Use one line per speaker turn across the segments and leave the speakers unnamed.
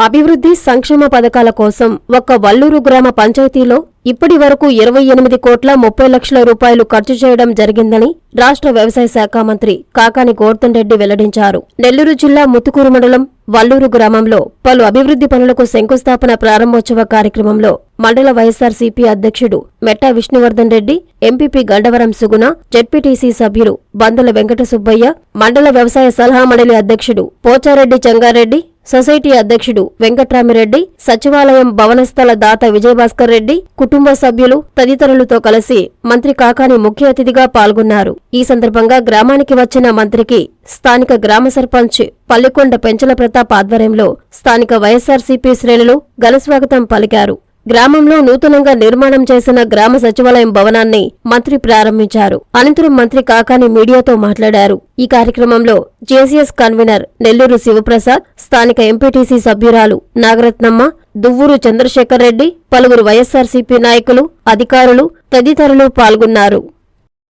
అభివృద్ధి సంక్షేమ పథకాల కోసం ఒక్క వల్లూరు గ్రామ పంచాయతీలో ఇప్పటి వరకు ఇరవై ఎనిమిది కోట్ల ముప్పై లక్షల రూపాయలు ఖర్చు చేయడం జరిగిందని రాష్ట్ర వ్యవసాయ శాఖ మంత్రి కాకాని గోర్ధన్ రెడ్డి వెల్లడించారు. నెల్లూరు జిల్లా ముత్తుకూరు మండలం వల్లూరు గ్రామంలో పలు అభివృద్ధి పనులకు శంకుస్థాపన ప్రారంభోత్సవ కార్యక్రమంలో మండల వైఎస్సార్సీపీ అధ్యక్షుడు మెట్టా విష్ణువర్ధన్ రెడ్డి ఎంపీపీ గండవరం సుగుణ జెడ్పీటీసీ సభ్యులు బందల వెంకట సుబ్బయ్య మండల వ్యవసాయ సలహా మండలి అధ్యక్షుడు పోచారెడ్డి చంగారెడ్డి సొసైటీ అధ్యక్షుడు వెంకట్రామిరెడ్డి సచివాలయం భవనస్థల దాత విజయభాస్కర్ రెడ్డి కుటుంబ సభ్యులు తదితరులతో కలిసి మంత్రి కాకాని ముఖ్య అతిథిగా పాల్గొన్నారు. ఈ సందర్భంగా గ్రామానికి వచ్చిన మంత్రికి స్థానిక గ్రామ సర్పంచ్ పల్లికొండ పెంచల ప్రతాప్ ఆధ్వర్యంలో స్థానిక వైఎస్సార్సీపీ శ్రేణులు ఘనస్వాగతం పలికారు. గ్రామంలో నూతనంగా నిర్మాణం చేసిన గ్రామ సచివాలయం భవనాన్ని మంత్రి ప్రారంభించారు. అనంతరం మంత్రి కాకాని మీడియాతో మాట్లాడారు. ఈ కార్యక్రమంలో జేసీఎస్ కన్వీనర్ నెల్లూరు శివప్రసాద్ స్థానిక ఎంపీటీసీ సభ్యురాలు నాగరత్నమ్మ దువ్వూరు చంద్రశేఖర్ రెడ్డి పలువురు వైఎస్సార్సీపీ నాయకులు అధికారులు తదితరులు పాల్గొన్నారు.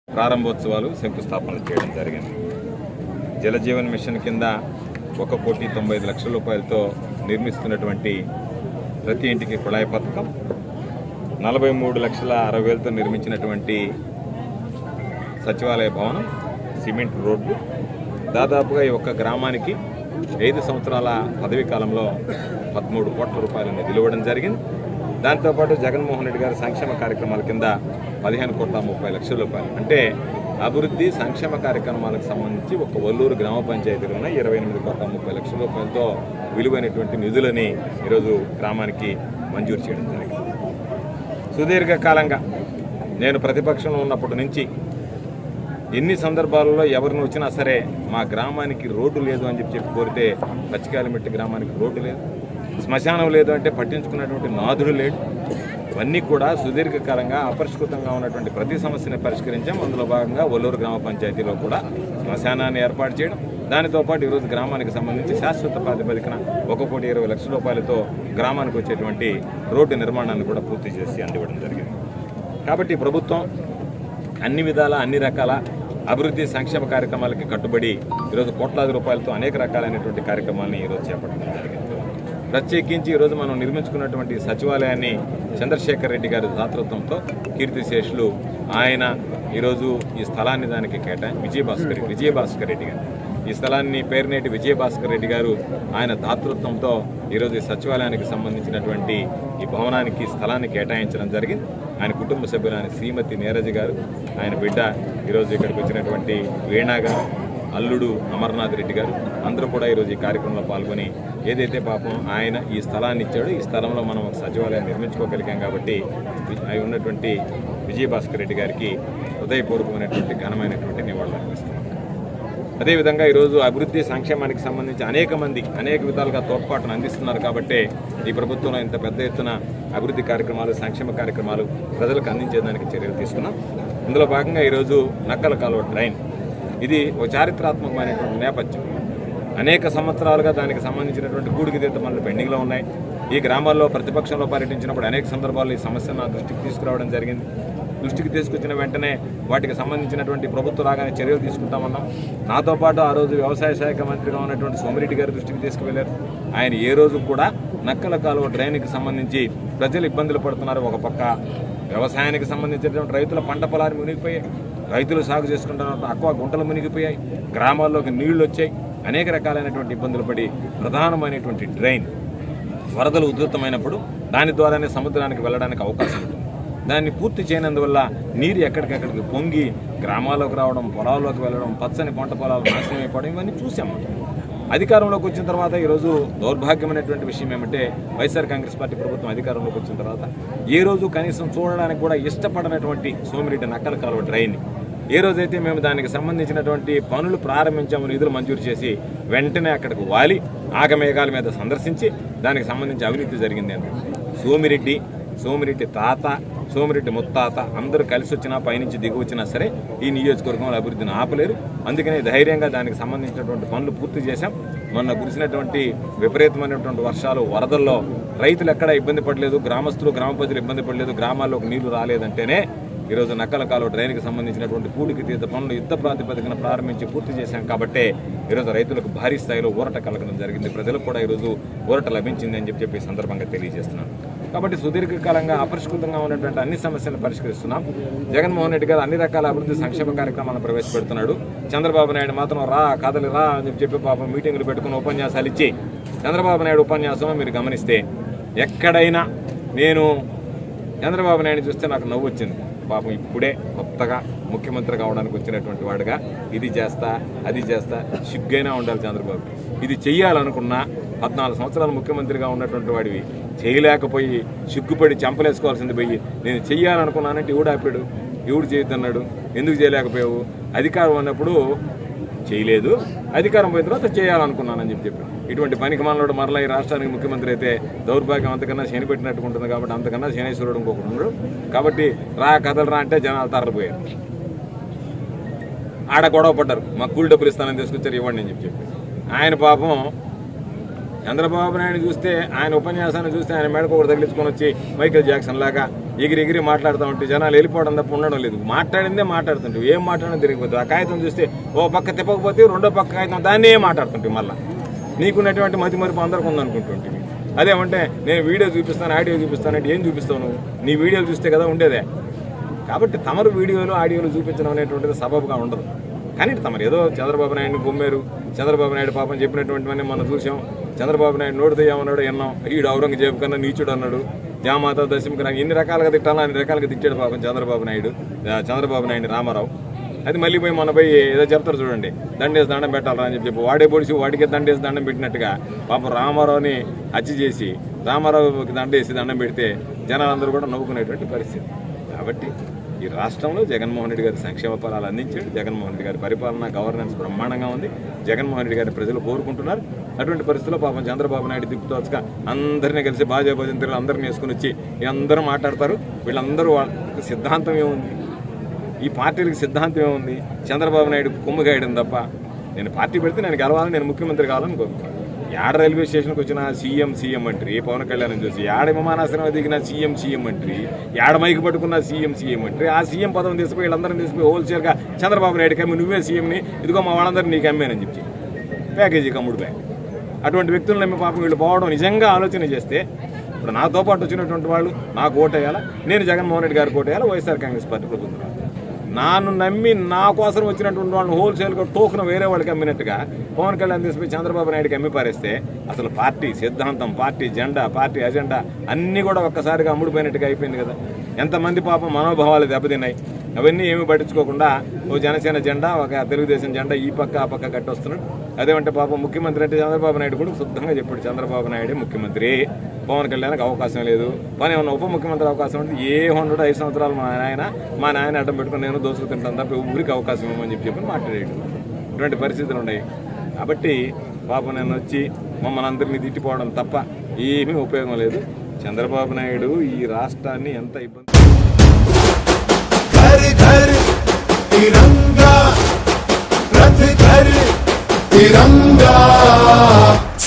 ప్రారంభోత్సవాలు శంకుస్థాపన చేయడం జరిగింది. జలజీవన్ మిషన్ కింద ఒక కోటి తొంభై ఐదు లక్షల రూపాయలతో నిర్మిస్తున్నటువంటి ప్రతి ఇంటికి కుళాయి పథకం నలభై మూడు లక్షల అరవై వేలతో నిర్మించినటువంటి సచివాలయ భవనం సిమెంట్ రోడ్లు. దాదాపుగా ఈ ఒక్క గ్రామానికి ఐదు సంవత్సరాల పదవీ కాలంలో పదమూడు కోట్ల రూపాయలు నిధులు ఇవ్వడం జరిగింది. దాంతోపాటు జగన్మోహన్ రెడ్డి గారి సంక్షేమ కార్యక్రమాల కింద పదిహేను కోట్ల ముప్పై లక్షల రూపాయలు. అంటే అభివృద్ధి సంక్షేమ కార్యక్రమాలకు సంబంధించి ఒక వల్లూరు గ్రామ పంచాయతీలోనే ఇరవై ఎనిమిది కోట్ల ముప్పై లక్షల రూపాయలతో విలువైనటువంటి నిధులని ఈరోజు గ్రామానికి మంజూరు చేయడం జరిగింది. సుదీర్ఘకాలంగా నేను ప్రతిపక్షంలో ఉన్నప్పటి నుంచి ఎన్ని సందర్భాలలో ఎవరిని వచ్చినా సరే మా గ్రామానికి రోడ్డు లేదు అని చెప్పి చెప్పి కోరితే పచ్చికాయలమెట్టి గ్రామానికి రోడ్డు లేదు శ్మశానం లేదు అంటే పట్టించుకున్నటువంటి నాథుడు లేడు. ఇవన్నీ కూడా సుదీర్ఘకాలంగా అపరిష్కృతంగా ఉన్నటువంటి ప్రతి సమస్యని పరిష్కరించాం. అందులో భాగంగా ఒల్లూరు గ్రామ పంచాయతీలో కూడా శ్మశానాన్ని ఏర్పాటు చేయడం. దానితో పాటు ఈరోజు గ్రామానికి సంబంధించి శాశ్వత ప్రాతిపదికన ఒక కోటి ఇరవై లక్షల రూపాయలతో గ్రామానికి వచ్చేటువంటి రోడ్డు నిర్మాణాన్ని కూడా పూర్తి చేసి అందివ్వడం జరిగింది. కాబట్టి ప్రభుత్వం అన్ని విధాల అన్ని రకాల అభివృద్ధి సంక్షేమ కార్యక్రమాలకి కట్టుబడి ఈరోజు కోట్లాది రూపాయలతో అనేక రకాలైనటువంటి కార్యక్రమాలను ఈరోజు చేపట్టడం జరిగింది. ప్రత్యేకించి ఈరోజు మనం నిర్మించుకున్నటువంటి సచివాలయాన్ని చంద్రశేఖర్ రెడ్డి గారి దాతృత్వంతో కీర్తిశేషులు ఆయన ఈరోజు ఈ స్థలాన్ని దానికి కేటాయి విజయభాస్కర్ విజయభాస్కర్ రెడ్డి గారు. ఈ స్థలాన్ని పేరునేటి విజయభాస్కర్ రెడ్డి గారు ఆయన దాతృత్వంతో ఈరోజు ఈ సచివాలయానికి సంబంధించినటువంటి ఈ భవనానికి స్థలాన్ని కేటాయించడం జరిగింది. ఆయన కుటుంబ సభ్యులు ఆయన శ్రీమతి నీరజ్ గారు ఆయన బిడ్డ ఈరోజు ఇక్కడికి వచ్చినటువంటి వీణా గారు అల్లుడు అమర్నాథ్ రెడ్డి గారు అందరూ కూడా ఈరోజు ఈ కార్యక్రమంలో పాల్గొని ఏదైతే పాపం ఆయన ఈ స్థలాన్ని ఇచ్చాడో ఈ స్థలంలో మనం ఒక సచివాలయం నిర్మించుకోగలిగాం కాబట్టి అవి ఉన్నటువంటి విజయభాస్కర్ రెడ్డి గారికి హృదయపూర్వకమైనటువంటి ఘనమైనటువంటి నివాళులు అర్పిస్తున్నాం. అదేవిధంగా ఈరోజు అభివృద్ధి సంక్షేమానికి సంబంధించి అనేక మంది అనేక విధాలుగా తోడ్పాటును అందిస్తున్నారు కాబట్టి ఈ ప్రభుత్వంలో ఇంత పెద్ద ఎత్తున అభివృద్ధి కార్యక్రమాలు సంక్షేమ కార్యక్రమాలు ప్రజలకు అందించేదానికి చర్యలు తీసుకున్నాం. ఇందులో భాగంగా ఈరోజు నక్కల కాలువ డ్రైన్ ఇది ఒక చారిత్రాత్మకమైనటువంటి నేపథ్యం. అనేక సంవత్సరాలుగా దానికి సంబంధించినటువంటి గూడికి తీత పనులు పెండింగ్లో ఉన్నాయి. ఈ గ్రామాల్లో ప్రతిపక్షంలో పర్యటించినప్పుడు అనేక సందర్భాల్లో ఈ సమస్యను నా దృష్టికి తీసుకురావడం జరిగింది. దృష్టికి తీసుకొచ్చిన వెంటనే వాటికి సంబంధించినటువంటి ప్రభుత్వ రాగానే చర్యలు తీసుకుంటామన్నాం. నాతో పాటు ఆ రోజు వ్యవసాయ శాఖ మంత్రిగా ఉన్నటువంటి సోమిరెడ్డి గారి దృష్టికి తీసుకువెళ్ళారు. ఆయన ఏ రోజు కూడా నక్కల కాలువ డ్రైన్కి సంబంధించి ప్రజలు ఇబ్బందులు పడుతున్నారు. ఒక పక్క వ్యవసాయానికి సంబంధించినటువంటి రైతుల పంట పొలాలు మునిగిపోయాయి. రైతులు సాగు చేసుకుంటున్న అక్వా గుంటలు మునిగిపోయాయి. గ్రామాల్లోకి నీళ్ళు వచ్చాయి. అనేక రకాలైనటువంటి ఇబ్బందులు పడి ప్రధానమైనటువంటి డ్రైన్ వరదలు ఉధృతమైనప్పుడు దాని ద్వారానే సముద్రానికి వెళ్ళడానికి అవకాశం ఉంటుంది. దాన్ని పూర్తి చేయనందువల్ల నీరు ఎక్కడికెక్కడికి పొంగి గ్రామాల్లోకి రావడం పొలాల్లోకి వెళ్ళడం పచ్చని పంట పొలాలు నాశనం అయిపోవడం ఇవన్నీ చూసాం అధికారంలోకి వచ్చిన తర్వాత ఈరోజు దౌర్భాగ్యమైనటువంటి విషయం ఏమంటే వైఎస్ఆర్ కాంగ్రెస్ పార్టీ ప్రభుత్వం అధికారంలోకి వచ్చిన తర్వాత ఏ రోజు కనీసం చూడడానికి కూడా ఇష్టపడనటువంటి సోమిరెడ్డి నక్కల కాలువ డ్రైన్. ఏ రోజైతే మేము దానికి సంబంధించినటువంటి పనులు ప్రారంభించాము నిధులు మంజూరు చేసి వెంటనే అక్కడికి వాలి ఆగమేఘాల మీద సందర్శించి దానికి సంబంధించి అవినీతి జరిగింది అని సోమిరెడ్డి సోమిరెడ్డి తాత సోమిరెడ్డి ముత్తాత అందరూ కలిసి వచ్చినా పైనుంచి దిగి వచ్చినా సరే ఈ నియోజకవర్గంలో అభివృద్ధిని ఆపలేరు. అందుకనే ధైర్యంగా దానికి సంబంధించినటువంటి పనులు పూర్తి చేశాం. మొన్న కురిసినటువంటి విపరీతమైనటువంటి వర్షాలు వరదల్లో రైతులు ఎక్కడా ఇబ్బంది పడలేదు గ్రామస్తులు గ్రామ ప్రజలు ఇబ్బంది పడలేదు గ్రామాల్లోకి నీళ్ళు రాలేదంటేనే ఈరోజు నక్కల కాలువ డ్రైన్కి సంబంధించినటువంటి పూడికి తీత పనులు యుద్ధ ప్రాతిపదికన ప్రారంభించి పూర్తి చేశాం కాబట్టే ఈరోజు రైతులకు భారీ స్థాయిలో ఊరట కలగడం జరిగింది. ప్రజలకు కూడా ఈరోజు ఊరట లభించింది అని చెప్పి చెప్పి సందర్భంగా తెలియజేస్తున్నాను. కాబట్టి సుదీర్ఘకాలంగా అపరిష్కృతంగా ఉన్నటువంటి అన్ని సమస్యలను పరిష్కరిస్తున్నాం. జగన్మోహన్ రెడ్డి గారు అన్ని రకాల అభివృద్ధి సంక్షేమ కార్యక్రమాలను ప్రవేశపెడుతున్నాడు. చంద్రబాబు నాయుడు మాత్రం రా కథలు రా అని చెప్పి చెప్పి పాపం మీటింగులు పెట్టుకుని ఉపన్యాసాలు ఇచ్చి చంద్రబాబు నాయుడు ఉపన్యాసం మీరు గమనిస్తే ఎక్కడైనా నేను చంద్రబాబు నాయుడు చూస్తే నాకు నవ్వు వచ్చింది. పాపం ఇప్పుడే కొత్తగా ముఖ్యమంత్రి కావడానికి వచ్చినటువంటి వాడుగా ఇది చేస్తా అది చేస్తా సిగ్గైనా ఉండాలి చంద్రబాబు. ఇది చెయ్యాలనుకున్నా పద్నాలుగు సంవత్సరాలు ముఖ్యమంత్రిగా ఉన్నటువంటి వాడివి. చేయలేకపోయి సిగ్గుపడి చంపలేసుకోవాల్సింది పోయి నేను చెయ్యాలనుకున్నానంటే ఎవడు ఆపాడు? ఎవడు చేయొద్దన్నాడు? ఎందుకు చేయలేకపోయావు? అధికారం అన్నప్పుడు చేయలేదు. అధికారం పోయిన తర్వాత చేయాలనుకున్నానని చెప్పి చెప్పాను ఇటువంటి పనికి మనలోడు మరలా ఈ రాష్ట్రానికి ముఖ్యమంత్రి అయితే దౌర్భాగ్యం అంతకన్నా శనిపెట్టినట్టు ఉంటుంది కాబట్టి అంతకన్నా శనేశ్వరుడు ఇంకొకటి ఉన్నాడు కాబట్టి రా కథలు రా అంటే జనాలు తరలిపోయారు. ఆడ గొడవ పడ్డారు. మా కూలి డబ్బులు ఇస్తానని తీసుకొచ్చారు ఇవ్వండి అని చెప్పి చెప్పి ఆయన పాపం చంద్రబాబు నాయుడు చూస్తే ఆయన ఉపన్యాసాన్ని చూస్తే ఆయన మెడకు ఒకటి తగిలించుకొని వచ్చి మైకేల్ జాక్సన్ లాగా ఎగిరి ఎగిరి మాట్లాడుతూ ఉంటే జనాలు వెళ్ళిపోవడం తప్ప ఉండడం లేదు. మాట్లాడిందే మాట్లాడుతుంటే ఏం మాట్లాడడం తిరిగిపోతుంది. ఆ కాగితం చూస్తే ఓ పక్క తిప్పకపోతే రెండో పక్క కాగితం దాన్నే మాట్లాడుతుంటే మళ్ళీ. నీకున్నటువంటి మతి మరుపు అందరికి ఉందనుకుంటుంటే. అదేమంటే నేను వీడియో చూపిస్తాను ఆడియో చూపిస్తాను అంటే ఏం చూపిస్తావు నువ్వు? నీ వీడియోలు చూస్తే కదా ఉండేదే. కాబట్టి తమరు వీడియోలు ఆడియోలు చూపించడం అనేటువంటిది సబబుగా ఉండదు. కానీ తమరు ఏదో చంద్రబాబు నాయుడిని బొమ్మారు చంద్రబాబు నాయుడు పాపం చెప్పినటువంటివన్నీ మనం చూసాం. చంద్రబాబు నాయుడు నోటు తీయమన్నాడు విన్నాం. ఈడు ఔరంగజేబు కన్నా నీచుడు అన్నాడు. జామాత దశమికి నాకు ఎన్ని రకాలుగా తిట్టాలో అన్ని రకాలుగా తిట్టాడు పాపం చంద్రబాబు నాయుడు. చంద్రబాబు నాయుడు రామారావు. అది మళ్ళీ పోయి మన పోయి ఏదో చెప్తారు చూడండి. దండేసి దండం పెట్టాలని చెప్పి చెప్పి వాడే పొడిచి వాడికి దండేసి దండం పెట్టినట్టుగా పాపం రామారావుని హత్య చేసి రామారావుకి దండేసి దండం పెడితే జనాలందరూ కూడా నవ్వుకునేటువంటి పరిస్థితి. కాబట్టి ఈ రాష్ట్రంలో జగన్మోహన్ రెడ్డి గారి సంక్షేమ ఫలాలు అందించాడు. జగన్మోహన్ రెడ్డి గారి పరిపాలన గవర్నెన్స్ బ్రహ్మాండంగా ఉంది. జగన్మోహన్ రెడ్డి గారి ప్రజలు కోరుకుంటున్నారు. అటువంటి పరిస్థితుల్లో పాపం చంద్రబాబు నాయుడు దిక్కుతోచక అందరినీ కలిసి భాజపా భజంతులు అందరిని వేసుకుని వచ్చి అందరూ మాట్లాడతారు. వీళ్ళందరూ వాళ్ళ సిద్ధాంతం ఏముంది? ఈ పార్టీలకు సిద్ధాంతం ఏముంది? చంద్రబాబు నాయుడు కొమ్ముగాయడం తప్ప నేను పార్టీ పెడితే నేను గెలవాలని నేను ముఖ్యమంత్రి కావాలని కోరుకుంటాను యాడ రైల్వే స్టేషన్కి వచ్చిన CM CM entry? Pawan Kalyan చూసి యాడ విమానాశ్రయం దిగిన సీఎం సీఎం అంట్రీ? యాడ మైకి పట్టుకున్న సీఎం సీఎం అంటారు? ఆ సీఎం పదం తీసుకుపోయి వీళ్ళందరినీ తీసుకుపోయి హోల్సేల్గా చంద్రబాబు నాయుడు కమ్మి నువ్వే సీఎంని ఇదిగో మా వాళ్ళందరినీ నీకు అమ్మానని చెప్పి. ప్యాకేజీ కమ్ముడు బ్యాగ్ అటువంటి వ్యక్తులను నమ్మి పాపం వీళ్ళు పోవడం నిజంగా ఆలోచన చేస్తే ఇప్పుడు నాతో పాటు వచ్చినటువంటి వాళ్ళు నాకు ఓటేయాలా? నేను జగన్మోహన్ రెడ్డి గారికి ఓటేయాలా? వైఎస్ఆర్ కాంగ్రెస్ పార్టీ ప్రభుత్వం నాను నమ్మి నా కోసం వచ్చినటువంటి వాళ్ళని హోల్సేల్గా టోకున వేరే వాళ్ళకి అమ్మినట్టుగా పవన్ కళ్యాణ్ తీసుకుపోయి చంద్రబాబు నాయుడుకి అమ్మి పారేస్తే అసలు పార్టీ సిద్ధాంతం పార్టీ జెండా పార్టీ అజెండా అన్నీ కూడా ఒక్కసారిగా అమ్ముడుపోయినట్టుగా అయిపోయింది కదా. ఎంతమంది పాపం మనోభావాలు దెబ్బతిన్నాయి. అవన్నీ ఏమీ పట్టించుకోకుండా ఓ జనసేన జెండా ఒక తెలుగుదేశం జెండా ఈ పక్క ఆ పక్క కట్టొస్తున్నాడు. అదేమంటే పాపం ముఖ్యమంత్రి అంటే చంద్రబాబు నాయుడు కూడా శుద్ధంగా చెప్పాడు చంద్రబాబు నాయుడే ముఖ్యమంత్రి. పవన్ కళ్యాణ్కి అవకాశం లేదు. పని ఏమన్నా ఉప ముఖ్యమంత్రి అవకాశం అంటే ఏ హండ్రెడ్ ఐదు సంవత్సరాలు మా నాయన మా నాయన అడ్డం పెట్టుకుని నేను దోసుకు తింటాను తప్ప ఊరికి అవకాశం ఇవ్వమని చెప్పి చెప్పి మాట్లాడాడు. ఇటువంటి పరిస్థితులు ఉన్నాయి. కాబట్టి పాపం నేను వచ్చి మమ్మల్ని అందరినీ తిట్టిపోవడం తప్ప ఏమీ ఉపయోగం లేదు. చంద్రబాబు నాయుడు ఈ రాష్ట్రాన్ని ఎంత ఇబ్బంది
घर घर